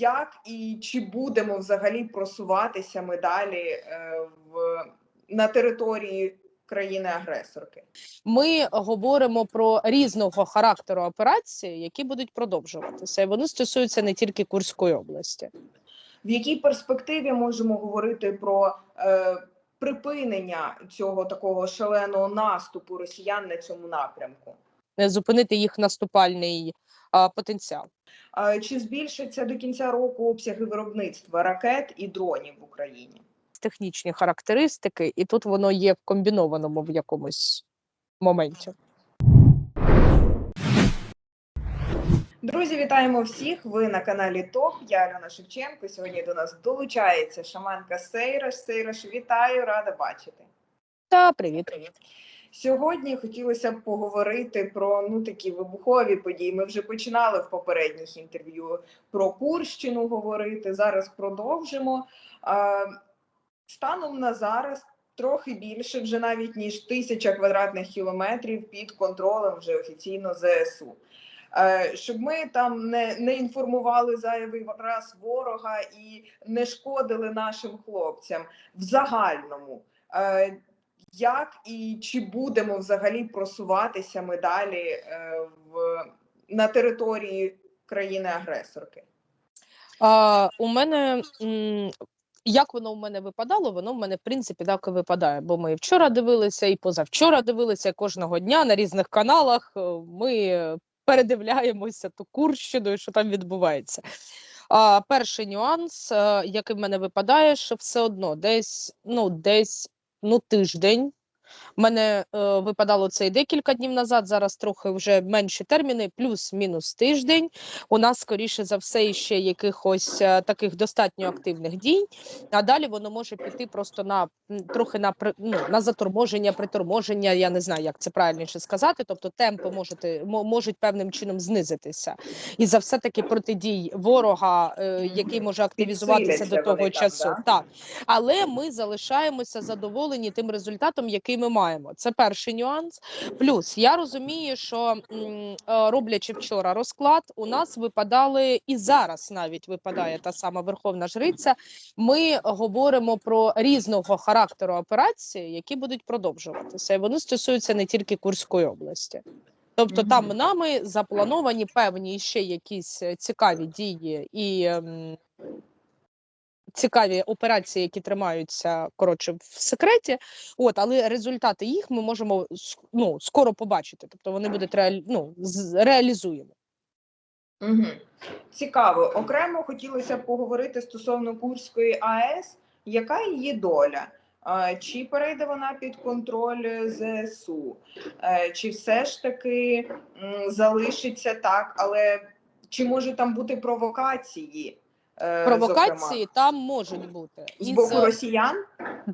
як і чи будемо взагалі просуватися ми далі е, в на території країни-агресорки? Ми говоримо про різного характеру операції, які будуть продовжуватися, і вони стосуються не тільки Курської області. В якій перспективі можемо говорити про е, припинення цього такого шаленого наступу росіян на цьому напрямку? Зупинити їх наступальний потенціал. Чи збільшаться до кінця року обсяги виробництва ракет і дронів в Україні? Технічні характеристики, і тут воно є в комбінованому в якомусь моменті. Друзі, вітаємо всіх! Ви на каналі ТОП. Я Альона Шевченко. Сьогодні до нас долучається шаманка Сейраш. Сейраш, вітаю, рада бачити. Та привіт. Сьогодні хотілося б поговорити про ну такі вибухові події. Ми вже починали в попередніх інтерв'ю про Курщину говорити. Зараз продовжимо. Станом на зараз трохи більше, вже навіть ніж тисяча квадратних кілометрів під контролем вже офіційно ЗСУ. Е, Щоб ми там не, не інформували зайвий раз ворога і не шкодили нашим хлопцям в загальному. Як і чи будемо взагалі просуватися ми далі е, в на території країни-агресорки? У мене як воно у мене випадало, воно в мене в принципі так і випадає. Бо ми вчора дивилися, і позавчора дивилися кожного дня на різних каналах. е, Ми передивляємося ту Курщину, що там відбувається. А, перший нюанс, е, який в мене випадає, що все одно десь, ну, десь ну, тиждень. У мене е, випадало це і декілька днів назад, зараз трохи вже менші терміни, плюс-мінус тиждень. У нас, скоріше за все, іще якихось е, таких достатньо активних дій. А далі воно може піти просто на трохи на ну, на заторможення, приторможення. Я не знаю, як це правильніше сказати. Тобто темпи можете мо- можуть певним чином знизитися. І за все таки протидій ворога, е, який може активізуватися до того вони часу. да? Так, але ми залишаємося задоволені тим результатом, який ми маємо. Це перший нюанс. Плюс я розумію, що е, роблячи вчора розклад, у нас випадали і зараз навіть випадає та сама Верховна Жриця. Ми говоримо про різного характеру операції, які будуть продовжуватися, і вони стосуються не тільки Курської області. Тобто там нами заплановані певні ще якісь е, цікаві дії і ем, цікаві операції, які тримаються коротше в секреті. От, але результати їх ми можемо ну, скоро побачити. Тобто вони будуть реалі... ну, реалізуємо. Угу. Цікаво. Окремо хотілося б поговорити стосовно Курської АЕС. Яка її доля? Чи перейде вона під контроль ЗСУ? Е, Чи все ж таки залишиться так, але чи може там бути провокації? Е, Провокації зокрема, там можуть бути з боку це- росіян?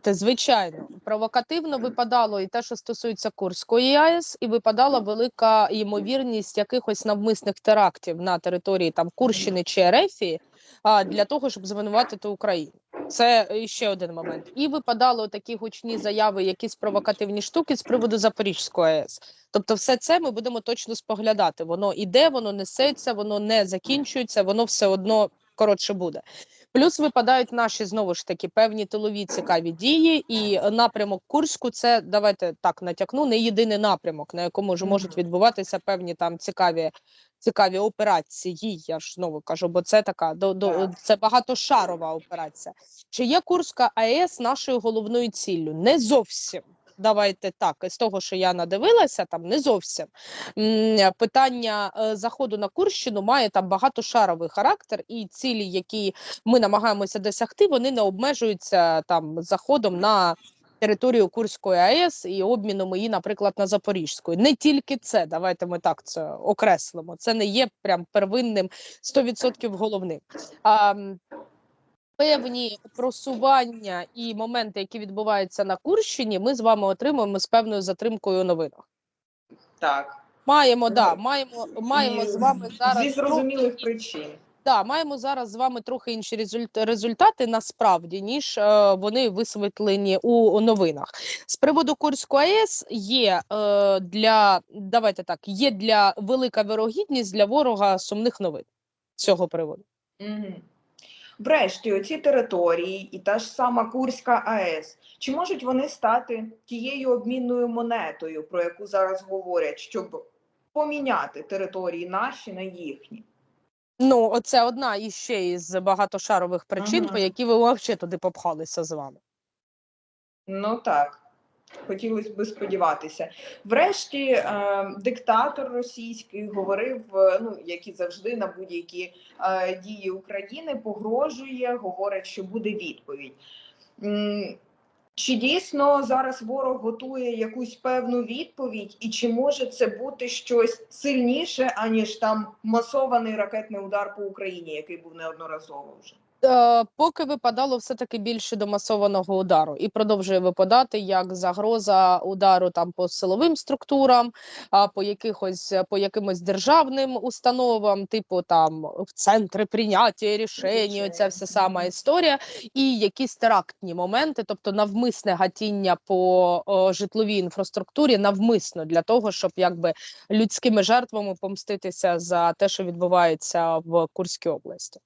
Та звичайно, провокативно випадало і те, що стосується Курської АЕС, і випадала велика ймовірність якихось навмисних терактів на території там Курщини чи Ерефії а, для того, щоб звинуватити Україну. Це ще один момент. І випадало такі гучні заяви, якісь провокативні штуки з приводу Запорізької АЕС. Тобто, все це ми будемо точно споглядати. Воно іде, воно несеться, воно не закінчується, воно все одно коротше буде. Плюс випадають наші знову ж таки певні тилові цікаві дії, і напрямок Курську це давайте так натякну, не єдиний напрямок, на якому ж можуть відбуватися певні там цікаві. Цікаві операції, я ж знову кажу, бо це така до, до це багатошарова операція. Чи є Курська АЕС нашою головною ціллю? Не зовсім. Давайте так, з того, що я надивилася, там не зовсім питання е, заходу на Курщину має там багатошаровий характер, і цілі, які ми намагаємося досягти, вони не обмежуються там заходом на територію Курської АЕС і обміном її, наприклад, на Запорізьку. Не тільки це, давайте ми так це окреслимо. Це не є прям первинним 100% головним. А, Певні просування і моменти, які відбуваються на Курщині, ми з вами отримуємо з певною затримкою у новинах. Так. Маємо, да, маємо, маємо з вами зараз зі зрозумілих трохи причин. Да, маємо зараз з вами трохи інші результ- результати насправді, ніж е, вони висвітлені у, у новинах. З приводу Курської АЕС є е, для давайте так, є для велика вирогідність для ворога сумних новин з цього приводу. Угу. Врешті, оці території і та ж сама Курська АЕС, чи можуть вони стати тією обмінною монетою, про яку зараз говорять, щоб поміняти території наші на їхні? Ну, оце одна іще із багатошарових причин, Ага. по які ви взагалі туди попхалися з вами. Ну так, хотілося би сподіватися. Врешті, е, диктатор російський говорив, е, ну як і завжди, на будь-які е, дії України погрожує, говорить, що буде відповідь. Чи дійсно зараз ворог готує якусь певну відповідь, і чи може це бути щось сильніше, аніж там масований ракетний удар по Україні, який був неодноразово вже? Е, поки випадало все-таки більше до масованого удару і продовжує випадати як загроза удару там по силовим структурам, а по якихось по якимось державним установам, типу там в центри прийняття рішень, оця вся сама історія, і якісь терактні моменти, тобто навмисне гатіння по о, житловій інфраструктурі, навмисно для того, щоб якби людськими жертвами помститися за те, що відбувається в Курській області.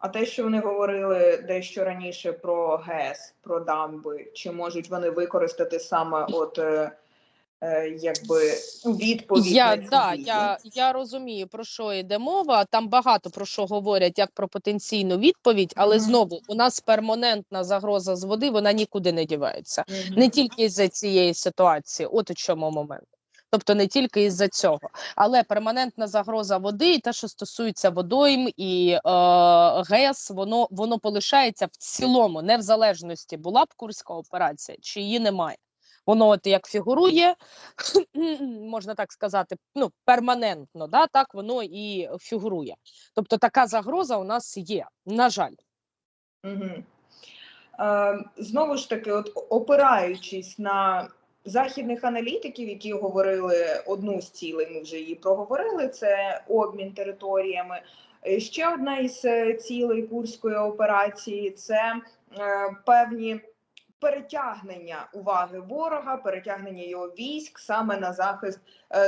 А те, що вони говорили дещо раніше про ГЕС, про дамби, чи можуть вони використати саме от е, е, якби відповідь Я, на да, я, я розумію, про що йде мова. Там багато про що говорять, як про потенційну відповідь, але Мгм. знову у нас перманентна загроза з води, вона нікуди не дівається. Мгм. Не тільки з-за цієї ситуації, от у чому момент. Тобто не тільки із-за цього, але перманентна загроза води, і те, що стосується водойм і е, ГЕС, воно воно полишається в цілому, не в залежності була б курська операція, чи її немає. Воно от як фігурує, можна так сказати, ну перманентно, да, так воно і фігурує. Тобто така загроза у нас є, на жаль. Мгм. Е, знову ж таки, от опираючись на західних аналітиків, які говорили одну з цілей, ми вже її проговорили, це обмін територіями. Е, Ще одна із е, цілей курської операції це е, певні перетягнення уваги ворога, перетягнення його військ саме на захист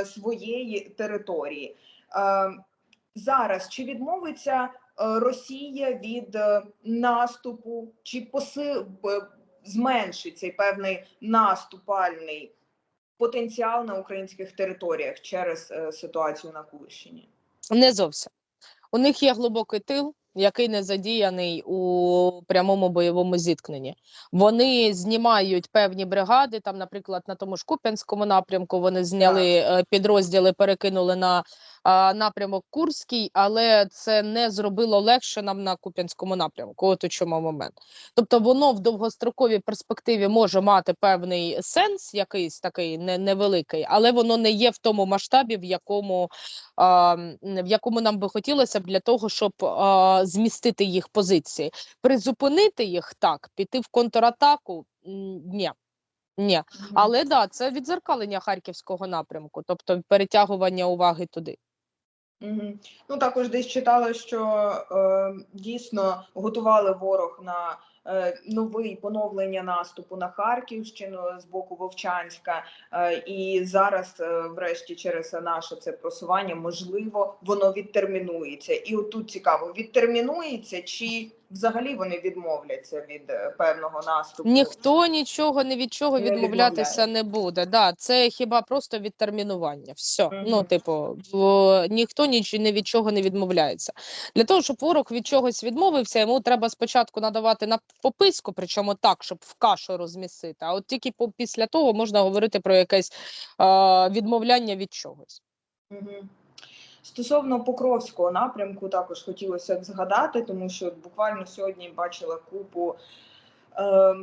своєї території. Зараз чи відмовиться Росія від наступу, чи поси... зменшить цей певний наступальний потенціал на українських територіях через е, ситуацію на Курщині? Не зовсім. У них є глибокий тил, який не задіяний у прямому бойовому зіткненні. Вони знімають певні бригади. Там, наприклад, на тому ж Куп'янському напрямку вони зняли е, підрозділи, перекинули на а, напрямок Курський, але це не зробило легше нам на Куп'янському напрямку. От у чому момент. Тобто, воно в довгостроковій перспективі може мати певний сенс, якийсь такий не, невеликий, але воно не є в тому масштабі, в якому а, в якому нам би хотілося б для того, щоб а, змістити їх позиції. Призупинити їх так, піти в контратаку ні. Ні, але да, це відзеркалення харківського напрямку, тобто перетягування уваги туди. Угу. Ну також десь читала, що е, дійсно готували ворог на новий поновлення наступу на Харківщину з боку Вовчанська, е, і зараз, е, врешті, через наше це просування, можливо, воно відтермінується. І отут цікаво, відтермінується чи взагалі вони відмовляться від е, певного наступу? Ніхто нічого не від чого Не відмовлятися не буде. Да, це хіба просто відтермінування. Все. Ну, типу, в- ніхто ніч, ні від чого не відмовляється. Для того, щоб ворог від чогось відмовився, йому треба спочатку надавати на пописку, причому так, щоб в кашу розмісити. А от тільки по- після того можна говорити про якесь е, відмовляння від чогось. Мгм. Стосовно Покровського напрямку, також хотілося б згадати, тому що буквально сьогодні бачила купу е,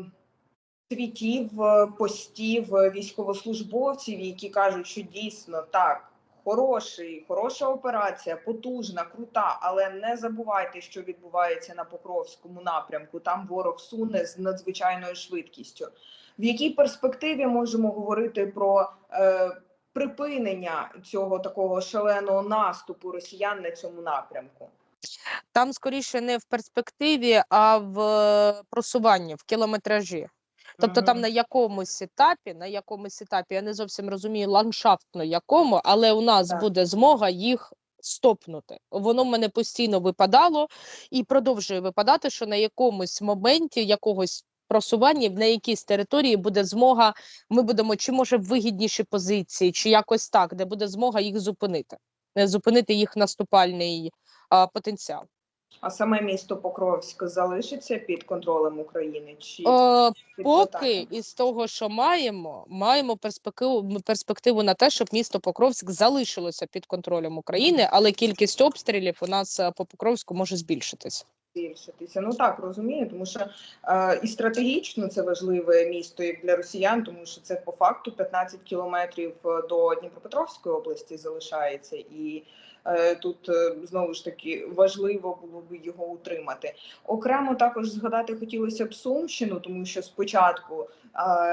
твітів, е, постів військовослужбовців, які кажуть, що дійсно так. Хороший, хороша операція, потужна, крута, але не забувайте, що відбувається на Покровському напрямку. Там ворог суне з надзвичайною швидкістю. В якій перспективі можемо говорити про е, припинення цього такого шаленого наступу росіян на цьому напрямку? Там скоріше не в перспективі, а в е, просуванні, в кілометражі. Тобто там на якомусь етапі, на якомусь етапі, я не зовсім розумію ландшафтно якому, але у нас Так. буде змога їх стопнути. Воно в мене постійно випадало і продовжує випадати, що на якомусь моменті якогось просування на якійсь території буде змога. Ми будемо чи може вигідніші позиції, чи якось так, де буде змога їх зупинити, е, зупинити їх наступальний а, потенціал. А саме місто Покровськ залишиться під контролем України? Чи Е, під Поки із того, що маємо, маємо перспективу перспективу на те, щоб місто Покровськ залишилося під контролем України, але кількість обстрілів у нас е, по Покровську може збільшитися. Збільшитися. Ну так розумію, тому що е, і стратегічно це важливе місто як для росіян, тому що це по факту 15 кілометрів е, до Дніпропетровської області залишається, і тут е, знову ж таки важливо було б його утримати. Окремо також згадати хотілося б Сумщину, тому що спочатку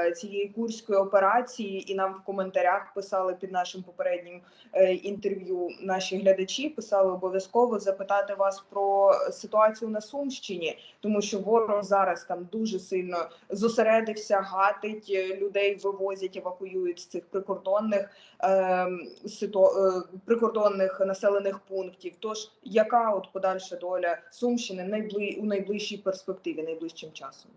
е, цієї курської операції, і нам в коментарях писали під нашим попереднім е, інтерв'ю наші глядачі, писали обов'язково запитати вас про ситуацію на Сумщині, тому що ворог зараз там дуже сильно зосередився, гатить е, людей, вивозять, евакуюють з цих прикордонних е, ситу, е, прикордонних населених пунктів. Тож яка от подальша доля Сумщини найбли, у найближчій перспективі, найближчим часом?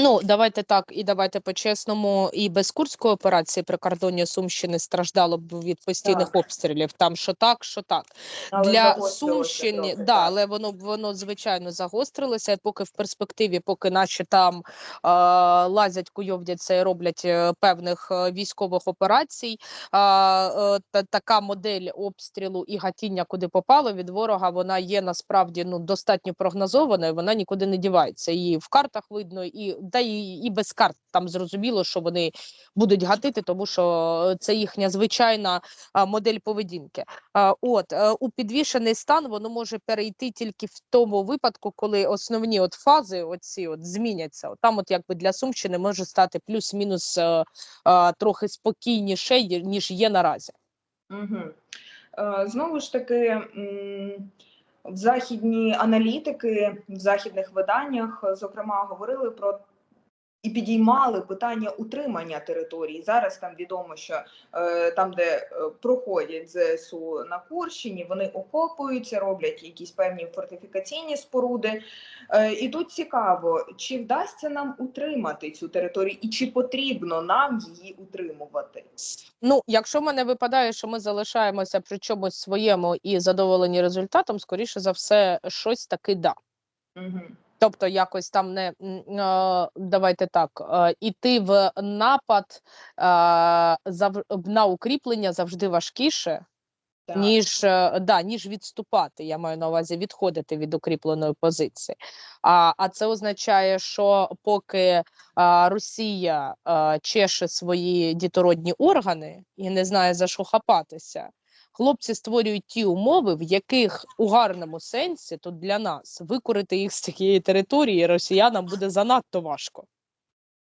Ну, давайте так, і давайте по-чесному, і без Курської операції прикордоння Сумщини страждало б від постійних Так. обстрілів. Там що так, що так. Але Для Сумщини, трохи, да, так. але воно воно звичайно загострилося. І поки в перспективі, поки наші там е, лазять, куйовдяться і роблять е, певних е, військових операцій. е, е, така модель обстрілу і гатіння, куди попало від ворога, вона є насправді ну достатньо прогнозованою. Вона нікуди не дівається. І в картах видно, і та і, і без карт там зрозуміло, що вони будуть гатити, тому що це їхня звичайна модель поведінки. А, От е, у підвішений стан воно може перейти тільки в тому випадку, коли основні от фази оці от зміняться. От Там, от якби для Сумщини може стати плюс-мінус е, е, трохи спокійніше, ніж є наразі. Угу. Е, знову ж таки, в західні аналітики, в західних виданнях, е, зокрема, говорили про і підіймали питання утримання території. Зараз там відомо, що е, там, де е, проходять ЗСУ на Курщині, вони окопуються, роблять якісь певні фортифікаційні споруди. Е, і тут цікаво, чи вдасться нам утримати цю територію, і чи потрібно нам її утримувати? Ну, якщо мене випадає, що ми залишаємося при чомусь своєму і задоволені результатом, скоріше за все, щось таки да. Угу. Тобто якось там не давайте так, іти в напад на укріплення завжди важкіше, Так. ніж, е, да, ніж відступати. Я маю на увазі відходити від укріпленої позиції. А, а це означає, що поки Росія чеше свої дітородні органи і не знає за що хапатися. Хлопці створюють ті умови, в яких у гарному сенсі тут для нас викорити їх з цієї території росіянам буде занадто важко.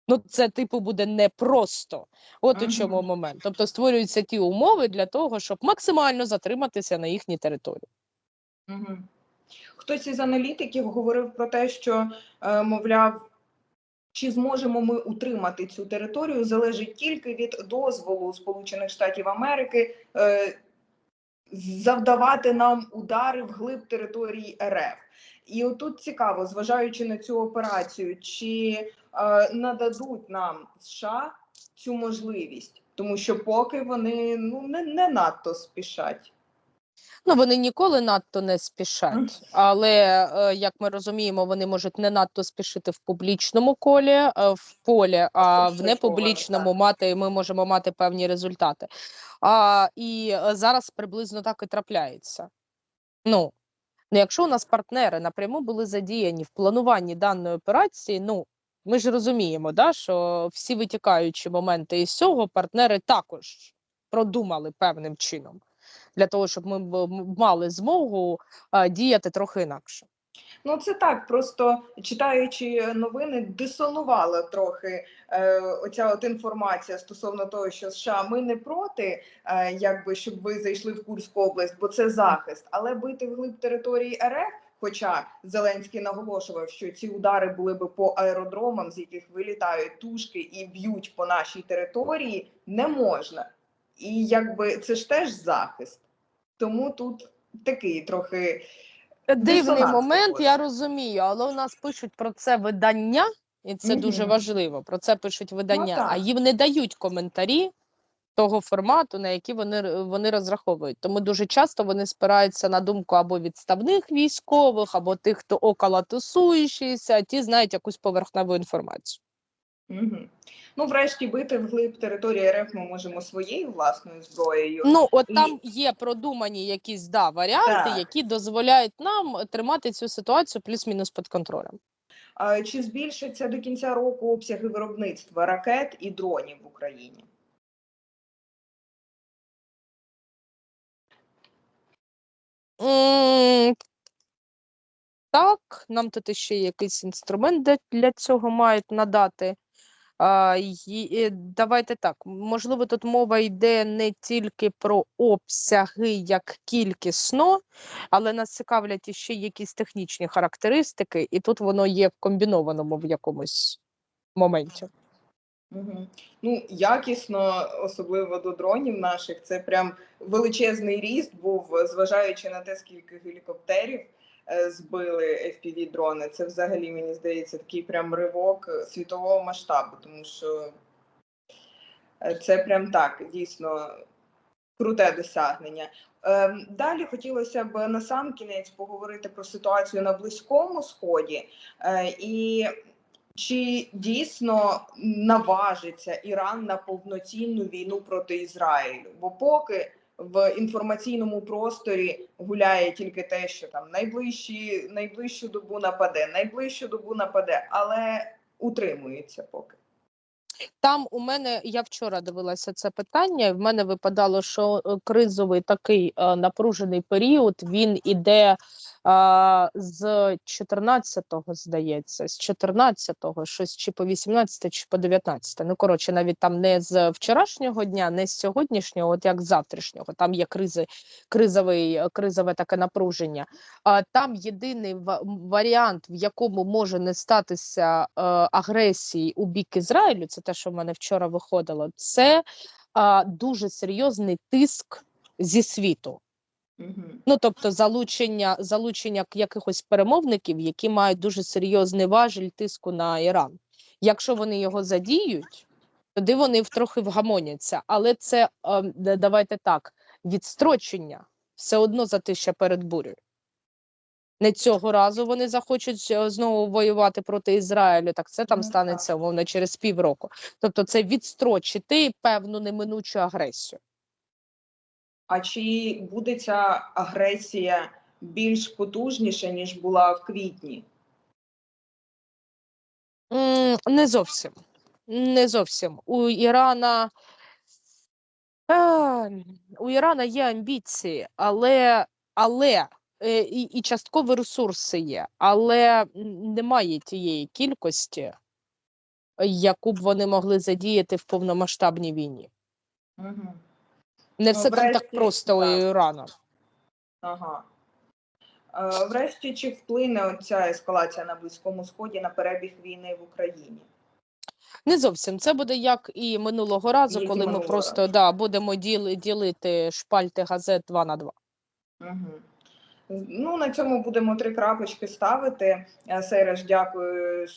Ну, це типу буде непросто. От у чому момент. Тобто створюються ті умови для того, щоб максимально затриматися на їхній території. Угу. Хтось із аналітиків говорив про те, що, е, мовляв, чи зможемо ми утримати цю територію, залежить тільки від дозволу Сполучених Штатів Америки е, завдавати нам удари вглиб території РФ. І отут цікаво, зважаючи на цю операцію, чи е, нададуть нам США цю можливість, тому що поки вони ну не, не надто спішать. Ну, вони ніколи надто не спішать, але е, як ми розуміємо, вони можуть не надто спішити в публічному колі, е, в полі, а в непублічному мати ми можемо мати певні результати. А, і е, зараз приблизно так і трапляється. Ну, ну, якщо у нас партнери напряму були задіяні в плануванні даної операції, ну ми ж розуміємо, да, що всі витікаючі моменти із цього партнери також продумали певним чином для того, щоб ми мали змогу діяти трохи інакше. Ну, це так. Просто читаючи новини, дисонувала трохи е, оця от інформація стосовно того, що США ми не проти, е, якби щоб ви зайшли в Курську область, бо це захист, але бити вглиб території РФ. Хоча Зеленський наголошував, що ці удари були би по аеродромам, з яких вилітають тушки і б'ють по нашій території, не можна. І якби це ж теж захист. Тому тут такий трохи Дивний момент, такий. я розумію, але у нас пишуть про це видання, і це дуже важливо. Про це пишуть видання, а їм не дають коментарі того формату, на який вони, вони розраховують. Тому дуже часто вони спираються на думку або відставних військових, або тих, хто около тусуючийся, ті знають якусь поверхневу інформацію. Угу. Ну, врешті, бити вглиб території РФ ми можемо своєю власною зброєю. Ну, от І- там є продумані якісь да, варіанти, Так. які дозволяють нам тримати цю ситуацію плюс-мінус під контролем. А чи збільшаться до кінця року обсяги виробництва ракет і дронів в Україні? Так, нам тут ще якийсь інструмент для цього мають надати. Е, давайте так. Можливо, тут мова йде не тільки про обсяги як кількісно, але нас цікавлять іще якісь технічні характеристики, і тут воно є в комбінованому в якомусь моменті. Угу. Ну, якісно, особливо до дронів наших, це прям величезний ріст був, зважаючи на те, скільки гелікоптерів збили fpv дрони. Це взагалі, мені здається, такий прям ривок е, світового масштабу, тому що е, це прям так, дійсно круте досягнення. Ем, Далі хотілося б на сам кінець поговорити про ситуацію на Близькому Сході. Е, І чи дійсно наважиться Іран на повноцінну війну проти Ізраїлю? Бо поки в інформаційному просторі гуляє тільки те, що там найближчі, найближчу добу нападе, найближчу добу нападе, але утримується поки. Там у мене я вчора дивилася це питання. і В мене випадало, що е, кризовий такий е, напружений період він іде з 14-го, здається, з 14-го, щось чи по 18, чи по 19. Ну коротше, навіть там не з вчорашнього дня, не з сьогоднішнього, от як з завтрашнього. Там є кризи, кризовий, кризове таке напруження. А там єдиний ва- варіант, в якому може не статися е, агресії у бік Ізраїлю, це те, що в мене вчора виходило, це дуже серйозний тиск зі світу. Ну тобто залучення, залучення якихось перемовників, які мають дуже серйозний важіль тиску на Іран. Якщо вони його задіють, тоді вони втрохи вгамоняться. Але це ем, давайте так: відстрочення все одно затища перед бурею. Не цього разу вони захочуть е, знову воювати проти Ізраїлю, так це там Ну, станеться умовно через півроку. Тобто, це відстрочити певну неминучу агресію. А чи буде ця агресія більш потужніша, ніж була в квітні? Не зовсім. Не зовсім. У Ірана е, у Ірана є амбіції, але, але е, і, і часткові ресурси є, але немає тієї кількості, яку б вони могли задіяти в повномасштабній війні. Угу. Не все там так врешті, просто у. Ірану. Ага. Е, Врешті, чи вплине ця ескалація на Близькому Сході на перебіг війни в Україні? Не зовсім. Це буде як і минулого разу, і коли ми просто разу. да, будемо діли, ділити шпальти газет 2 на 2. Угу. Ну, на цьому будемо три крапочки ставити. Е, Сереж, дякую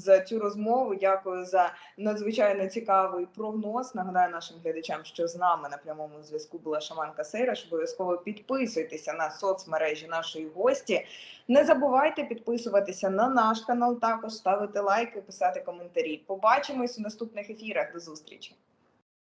за цю розмову. Дякую за надзвичайно цікавий прогноз. Нагадаю нашим глядачам, що з нами на прямому зв'язку була шаманка Сейраш. Обов'язково підписуйтеся на соцмережі нашої гості. Не забувайте підписуватися на наш канал, також ставити лайки, писати коментарі. Побачимось у наступних ефірах. До зустрічі.